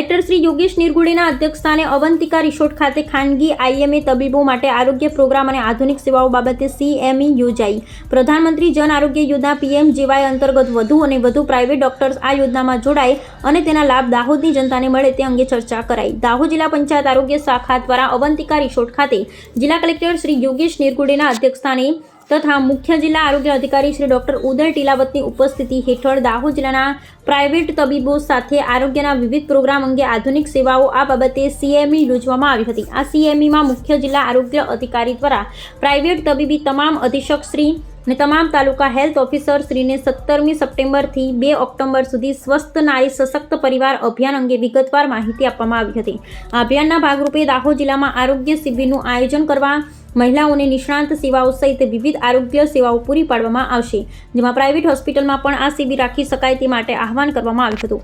Collector Shri Yogesh નિર્ગુડેના અધ્યક્ષસ્થાને Avantika resort ખાતે ખાનગી આઈએમએ તબીબો માટે આરોગ્ય પ્રોગ્રામ અને આધુનિક સેવાઓ બાબતે સીએમઈ યોજાઈ. પ્રધાનમંત્રી જન આરોગ્ય યોજના પીએમ જેવાય અંતર્ગત વધુ અને વધુ પ્રાઇવેટ ડોક્ટર્સ આ યોજનામાં જોડાય અને તેના લાભ દાહોદની જનતાને મળે તે અંગે ચર્ચા કરાઈ. દાહોદ જિલ્લા પંચાયત આરોગ્ય શાખા દ્વારા અવંતિકા રિસોર્ટ ખાતે જિલ્લા કલેક્ટર શ્રી યોગેશ નિર્ગુડેના અધ્યક્ષસ્થાને તથા મુખ્ય જિલ્લા આરોગ્ય અધિકારી શ્રી ડોક્ટર ઉદય ટીલાવતની ઉપસ્થિતિ હેઠળ દાહોદ જિલ્લાના પ્રાઇવેટ તબીબો સાથે આરોગ્યના વિવિધ પ્રોગ્રામ અંગે આધુનિક સેવાઓ આ બાબતે સીએમઈ યોજવામાં આવી હતી. આ સીએમઈમાં મુખ્ય જિલ્લા આરોગ્ય અધિકારી દ્વારા પ્રાઇવેટ તબીબી તમામ અધિક્ષક શ્રી અને તમામ તાલુકા હેલ્થ ઓફિસર શ્રીને સત્તરમી સપ્ટેમ્બરથી બે ઓક્ટોબર સુધી સ્વસ્થ નારી સશક્ત પરિવાર અભિયાન અંગે વિગતવાર માહિતી આપવામાં આવી હતી. આ અભિયાનના ભાગરૂપે દાહોદ જિલ્લામાં આરોગ્ય શિબિરનું આયોજન કરવા મહિલાઓને નિષ્ણાંત સેવાઓ સહિત વિવિધ આરોગ્ય સેવાઓ પૂરી પાડવામાં આવશે, જેમાં પ્રાઇવેટ હોસ્પિટલમાં પણ આ શિબિર રાખી શકાય તે માટે આહવાન કરવામાં આવ્યું હતું.